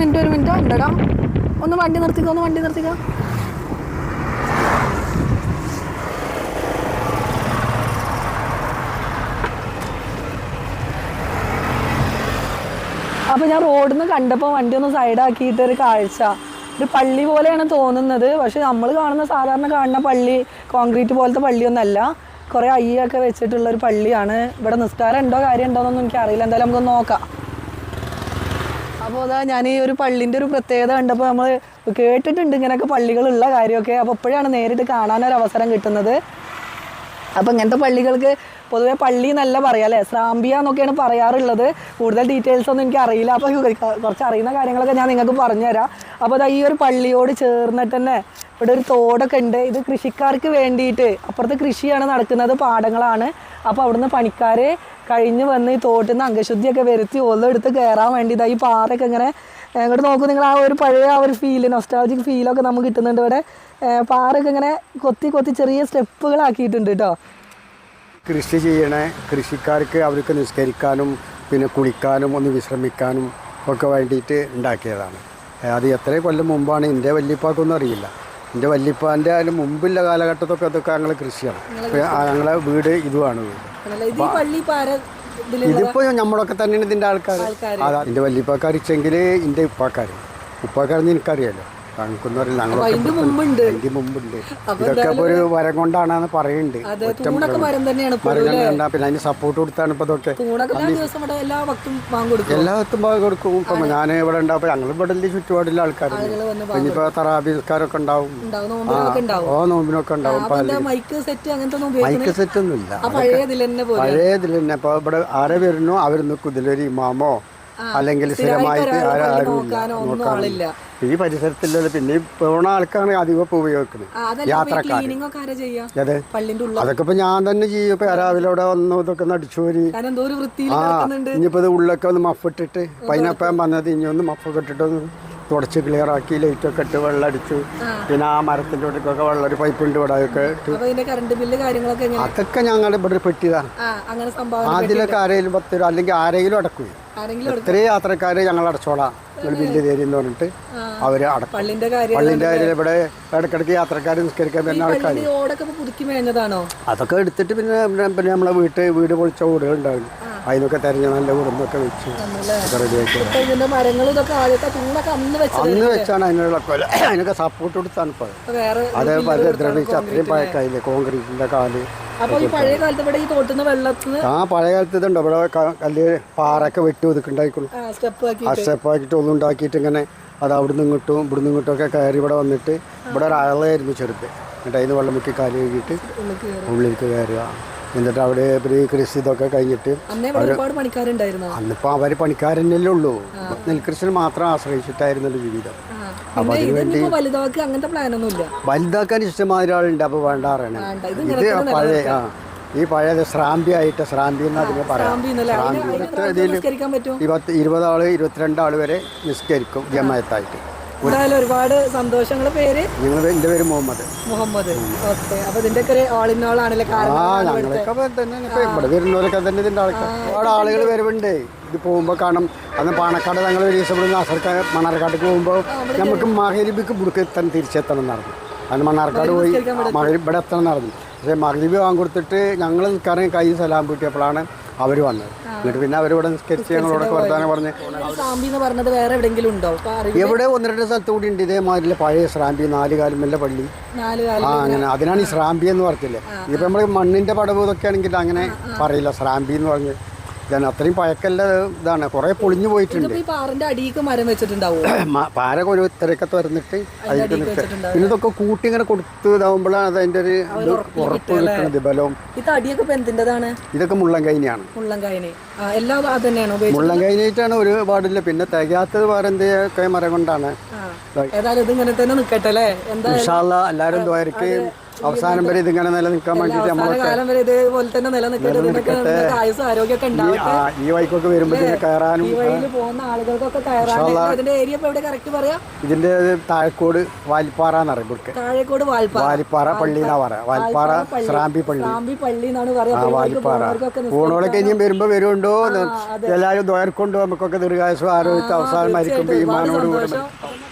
Minute ഒരു minute. ഉണ്ടടാ. ഒന്ന് വണ്ടി നിർത്തിക്കോ ഒന്ന് വണ്ടി നിർത്തിക്കോ. അപ്പോൾ ഞാൻ റോഡിൽ നിന്ന് കണ്ടപ്പോൾ വണ്ടി ഒന്ന് സൈഡാക്കിയിട്ട് ഒരു കാഴ്ച. ഒരു പള്ളി പോലെയാണ് തോന്നുന്നത്. പക്ഷെ നമ്മൾ കാണുന്ന സാധാരണ കാണുന്ന പള്ളി കോൺക്രീറ്റ് പോലത്തെ പള്ളിയൊന്നല്ല. കുറേ അയ്യൊക്കെ വെച്ചിട്ടുള്ള ഒരു പള്ളിയാണ്. ഇവിടെ നിസ്കാരം ഉണ്ടോ കാര്യം എനിക്ക് അറിയില്ല എന്തായാലും നമുക്ക് നോക്കാം. അപ്പോൾ അതാ ഞാൻ ഈ ഒരു പള്ളിന്റെ ഒരു പ്രത്യേകത കണ്ടപ്പോൾ നമ്മൾ കേട്ടിട്ടുണ്ട് ഇങ്ങനെയൊക്കെ പള്ളികളുള്ള കാര്യമൊക്കെ. അപ്പോൾ ഇപ്പോഴാണ് നേരിട്ട് കാണാനൊരു അവസരം കിട്ടുന്നത്. അപ്പോൾ ഇങ്ങനത്തെ പള്ളികൾക്ക് പൊതുവെ പള്ളി എന്നല്ല പറയാം അല്ലേ? സ്രാമ്പിയ എന്നൊക്കെയാണ് പറയാറുള്ളത്. കൂടുതൽ ഡീറ്റെയിൽസ് ഒന്നും എനിക്ക് അറിയില്ല. അപ്പോൾ കുറച്ച് അറിയുന്ന കാര്യങ്ങളൊക്കെ ഞാൻ നിങ്ങൾക്ക് പറഞ്ഞുതരാം. അപ്പോൾ ഈ ഒരു പള്ളിയോട് ചേർന്നിട്ട് തന്നെ ഇവിടെ ഒരു തോടൊക്കെ ഉണ്ട്. ഇത് കൃഷിക്കാർക്ക് വേണ്ടിയിട്ട് അപ്പുറത്ത് കൃഷിയാണ് നടക്കുന്നത് പാടങ്ങളാണ്. അപ്പോൾ അവിടുന്ന് പണിക്കാർ കഴിഞ്ഞ് വന്ന് ഈ തോട്ടിൽ നിന്ന് അംഗശുദ്ധിയൊക്കെ വരുത്തി ഒന്നെടുത്ത് കയറാൻ വേണ്ടി ഈ പാറയൊക്കെ ഇങ്ങനെ ഇങ്ങോട്ട് നോക്കൂ നിങ്ങൾ ആ ഒരു പഴയ ആ ഒരു ഫീൽ നൊസ്റ്റാളജിക് ഫീലൊക്കെ നമുക്ക് കിട്ടുന്നുണ്ട് ഇവിടെ. പാറയൊക്കെ ഇങ്ങനെ കൊത്തി കൊത്തി ചെറിയ സ്റ്റെപ്പുകളാക്കിയിട്ടുണ്ട് കേട്ടോ കൃഷി ചെയ്യണേ കൃഷിക്കാർക്ക് അവർക്ക് നിസ്കരിക്കാനും പിന്നെ കുളിക്കാനും ഒന്ന് വിശ്രമിക്കാനും ഒക്കെ വേണ്ടിയിട്ട് ഉണ്ടാക്കിയതാണ്. അത് എത്ര കൊല്ലം മുമ്പാണ് എന്റെ വല്യപ്പാക്കൊന്നും അറിയില്ല. എന്റെ വല്യപ്പാന്റെ അതിന് മുമ്പുള്ള കാലഘട്ടത്തൊക്കെ അതൊക്കെ ഞങ്ങളെ കൃഷിയാണ്. ഞങ്ങളെ വീട് ഇതുമാണ് ഇതിപ്പോൾ നമ്മളൊക്കെ തന്നെയാണ് ഇതിന്റെ ആൾക്കാർ. അതാ എന്റെ വല്യപ്പാക്കാർ ഇച്ചെങ്കിൽ എന്റെ ഉപ്പാക്കാർ ഉപ്പാക്കാരെന്ന് എനിക്കറിയാലോ. ഞങ്ങൾക്കൊന്നും ഞങ്ങൾ അതിന്റെ ഞങ്ങളൊക്കെ മുമ്പുണ്ട്. എനിക്ക് മുമ്പുണ്ട്. ഇതൊക്കെ ഇപ്പോൾ ഒരു വരം കൊണ്ടാണെന്ന് പറയുന്നുണ്ട്. അതെ തൂണൊക്കെ മരം തന്നെയാണ് കണ്ടാ പിന്നെ അതിന് സപ്പോർട്ട് കൊടുത്താണ് ഇപ്പോൾ ഇതൊക്കെ. തൂണൊക്കെ എല്ലാ ദിവസം ഇവിടെ എല്ലാ വക്തും വാങ്ങി കൊടുക്കും കൊടുക്കും. ഇപ്പം ഞാൻ ഇവിടെ ഉണ്ടാവും ഞങ്ങൾ ഇവിടെ വലിയ ചുറ്റുപാടില്ല ആൾക്കാരുണ്ട് ആളുകൾ വന്ന് ഉണ്ടാവും. ഓ നോമ്പിനൊക്കെ ഉണ്ടാവും. മൈക്ക് സെറ്റ് അങ്ങനത്തെ മൈക്ക് സെറ്റ് ഒന്നും ഇല്ല പഴയ ഇതിൽ തന്നെ ഇപ്പോൾ ഇവിടെ ആരെ വരുന്നു? അവർ നിൽക്കും ഇതിലൊരു ഇമാമോ അല്ലെങ്കിൽ സ്ഥിരമായിട്ട് ഈ പരിസരത്തില്ലല്ലോ പിന്നെ പോണ ആൾക്കാണ് അധികം ഇപ്പോൾ ഉപയോഗിക്കുന്നത് യാത്രക്കാർ അതെ. അതൊക്കെ ഇപ്പൊ ഞാൻ തന്നെ ചെയ്യും. ഇപ്പൊ രാവിലെ വന്നു ഇതൊക്കെ നടിച്ചോരി ആ ഇനിയിപ്പോ ഇത് ഉള്ളൊക്കെ ഒന്ന് മഫിട്ടിട്ട് പൈനപ്പം വന്നത് ഇനി ഒന്ന് മഫൊക്കെ ഇട്ടിട്ട് ഒന്ന് തുടച്ച് ക്ലിയർ ആക്കി ലൈറ്റൊക്കെ ഇട്ട് വെള്ളം അടിച്ചു. പിന്നെ ആ മരത്തിന്റെ ഇടയ്ക്കൊക്കെ വെള്ളം ഒരു പൈപ്പ് ഉണ്ട് ഇവിടെ ഒക്കെ ഇട്ട്. അതൊക്കെ ഞങ്ങൾ ഇവിടെ പെട്ടിയതാണ്. ആ അങ്ങനെ സംഭാവന അതിലൊക്കെ ആരെങ്കിലും പത്ത് രൂപ അല്ലെങ്കിൽ ആരെങ്കിലും അടക്കും. ഇത്രയും യാത്രക്കാർ ഞങ്ങൾ അടച്ചോളാം. നിങ്ങൾ ബില്ല് തരും പറഞ്ഞിട്ട് അവർ അടക്കും. പള്ളിന്റെ കാര്യം ഇവിടെ ഇടയ്ക്കിടയ്ക്ക് യാത്രക്കാർ നിസ്കരിക്കാൻ വരുന്ന ആൾക്കാർ അതൊക്കെ എടുത്തിട്ട് പിന്നെ പിന്നെ- നമ്മളെ വീട്ട് വീട് പൊളിച്ച വീടുകളുണ്ടാവും അതിനൊക്കെ തെരഞ്ഞ നല്ല കുടുംബൊക്കെ വെച്ച് ഒക്കെ റെഡിയാക്കി മരങ്ങളും ഇതൊക്കെ ആദ്യത്തെ തൂണൊക്കെ അന്ന് വെച്ചത് അന്ന് വെച്ചാണ് അതിനുള്ള കൊല. അതിനൊക്കെ സപ്പോർട്ട് കൊടുത്താണ് ഇപ്പോൾ ഇപ്പൊ വേറെ അത് പല ദ്രവിച്ച് അത്രയും പഴക്കായില്ലേ? കോൺക്രീറ്റിന്റെ കാൽ. ആ പഴയ കാലത്ത് ഇതുണ്ട്? ഇവിടെ കല്ല് പാറൊക്കെ വെട്ടി ഒതുക്കുണ്ടായിക്കോളും ആ സ്റ്റെപ്പാക്കിയിട്ട് ഒന്നും ഉണ്ടാക്കിയിട്ട് ഇങ്ങനെ അത് അവിടുന്ന് ഇങ്ങോട്ടും ഇവിടുന്ന് ഇങ്ങോട്ടും ഒക്കെ കയറി ഇവിടെ വന്നിട്ട് ഇവിടെ ഒരു അളയായിരുന്നു ചെറുത്. എന്നിട്ട് അതിന് വെള്ളം മുക്കി കാൽ കഴുകിയിട്ട് ഉള്ളിലേക്ക് കയറുക. എന്നിട്ട് അവിടെ കൃഷി ഇതൊക്കെ കഴിഞ്ഞിട്ട് അന്നിപ്പോ അവർ അന്നിപ്പോൾ അവർ പണിക്കാരനല്ലേ ഉള്ളൂ. നെൽകൃഷിയിൽ മാത്രം ആശ്രയിച്ചിട്ടായിരുന്നല്ലോ ജീവിതം. അപ്പൊ അതിനുവേണ്ടി വലുതാക്കാൻ ഇഷ്ടമായ ഒരാളുണ്ട് അപ്പോൾ വേണ്ട. അറിയണം ഇത് പഴയ ആ ഈ പഴയത് ശ്രാമ്പി ആയിട്ട് ശ്രാമ്പി എന്ന് അതിനെ പറയാം. ഇരുപത് ശ്രാമ്പി അതിന് ഇതിൽ പറ്റും ഇരുപത്തി ഇരുപതാൾ ഇരുപത്തിരണ്ട് ആൾ വരെ നിസ്കരിക്കും ജമായത്തായിട്ട്. എന്തായാലും ഒരുപാട് സന്തോഷങ്ങളെ പേര് നിങ്ങളുടെ എന്റെ പേര് മുഹമ്മദ്. മുഹമ്മദ്. ഓക്കെ. അപ്പൊ ഇതിന്റെ ഒക്കെ ഒരു ഓൾ ഇൻ ഓൾ ആണല്ലേ ആ ഞങ്ങളൊക്കെ തന്നെ ഇപ്പൊ ഇവിടെ വരുന്നവരൊക്കെ തന്നെ ഇതിന്റെ ആൾക്കാർ ഒരുപാട് ആളുകൾ വരുന്നുണ്ട് ഇത് പോകുമ്പോൾ കാണും. അന്ന് പാണക്കാട് ഞങ്ങൾ ഒരു ദിവസം ഇവിടുന്ന് അസർക്കാട് മണ്ണാർക്കാട്ടിക്ക് പോകുമ്പോൾ നമുക്ക് മഹരിബിക്ക് ഇവിടേക്ക് എത്താൻ തിരിച്ചെത്തണം നടന്നു അന്ന് മണ്ണാർക്കാട് പോയി മഹരി ഇവിടെ എത്തണം നടന്നു പക്ഷേ മഹരിബ് വാങ്ങിക്കൊടുത്തിട്ട് ഞങ്ങൾ നിൽക്കാറ് കൈ സലാം പൂട്ടിയപ്പോഴാണ് അവർ വന്നത് എന്നിട്ട് പിന്നെ അവരിവിടെ നിസ്കരിച്ച് ഞങ്ങളോടൊക്കെ വർത്താനം പറഞ്ഞ് പറഞ്ഞത് വേറെ എവിടെങ്കിലും ഉണ്ടോ? എവിടെ ഒന്ന് രണ്ട് സ്ഥലത്ത് കൂടി ഉണ്ട്. ഇതേമാതിരി പഴയ ശ്രാമ്പി നാല് കാലുമല്ല പള്ളി. ആ അങ്ങനെ. അതിനാണ് ഈ ശ്രാമ്പി എന്ന് പറഞ്ഞില്ലേ? ഇപ്പൊ നമ്മൾ മണ്ണിന്റെ പടവ് ഇതൊക്കെ ആണെങ്കിൽ അങ്ങനെ പറയില്ല. ശ്രാമ്പി എന്ന് പറഞ്ഞ് ഇതാണ്. അത്രയും പഴക്കല്ല ഇതാണ്. കുറേ പൊളിഞ്ഞു പോയിട്ടുണ്ട്. പാറിന്റെ അടിയൊക്കെ മരം വെച്ചിട്ടുണ്ടാവോ? പാര ഒരു ഇത്രയൊക്കെ തുറന്നിട്ട് അതിലേക്ക് നിൽക്കുക. പിന്നെ ഇതൊക്കെ കൂട്ടി ഇങ്ങനെ കൊടുത്ത് ഇതാവുമ്പോഴാണ് അതിന്റെ ഒരു ഇത് ഉറപ്പ് കിട്ടുന്നത് ബലവും. ഈ തടിയൊക്കെ എന്തിന്റെതാണ്? ഇതൊക്കെ മുള്ളങ്കൈനിയാണ് മുള്ളങ്കൈനായിട്ടാണ് ഒരുപാടില്ല ആ എല്ലാം തന്നെയാണോ ഉപയോഗിച്ചത്? ഒരു പാടില്ല. പിന്നെ തികയാത്തത് വേറെ എന്തൊക്കെ മരം കൊണ്ടാണ്. ഏതായാലും ഇത് ഇങ്ങനെ തന്നെ നിക്കട്ടെ അല്ലേ? എന്താ എല്ലാവരും ദ്വാരക്ക് അവസാനം വരെ ഇതിങ്ങനെ നിലനിൽക്കാൻ വേണ്ടിയിട്ട് നമ്മളൊക്കെ ഇതേപോലെ തന്നെ നിലനിൽക്കട്ടെ ആരോഗ്യമൊക്കെ ഈ ഉണ്ടാവും ആ, ഈ വഴിക്കൊക്കെ വരുമ്പോൾ ഇതിന് കയറാനും ഈ വഴിയിൽ പോകുന്ന ആളുകൾക്കൊക്കെ കയറാൻ ഇതിന്റെ ഏരിയ ഇപ്പൊ എവിടെ കറക്റ്റ് പറയാ? ഇതിന്റെ താഴക്കോട് എന്നറിയും ഇവിടുക്ക്. താഴേക്കോട് വാൽപ്പാറ പള്ളി എന്നാ പറയാ. വാൽപ്പാറ ശ്രാമ്പി പള്ളി. എന്നാണ് പറയാ. നിസ്കരിക്കാൻ- ഊണോളൊക്കെ ഇനിയും വരുമ്പോ വരുമുണ്ടോ എല്ലാവരും ദ്വയർക്കൊണ്ടോ നമുക്കൊക്കെ ദീർഘായുസും ആരോഗ്യത്തെ അവസാനം മരിക്കുമ്പോൾ ഈ ഈമാനോട് കൂടെ സന്തോഷം.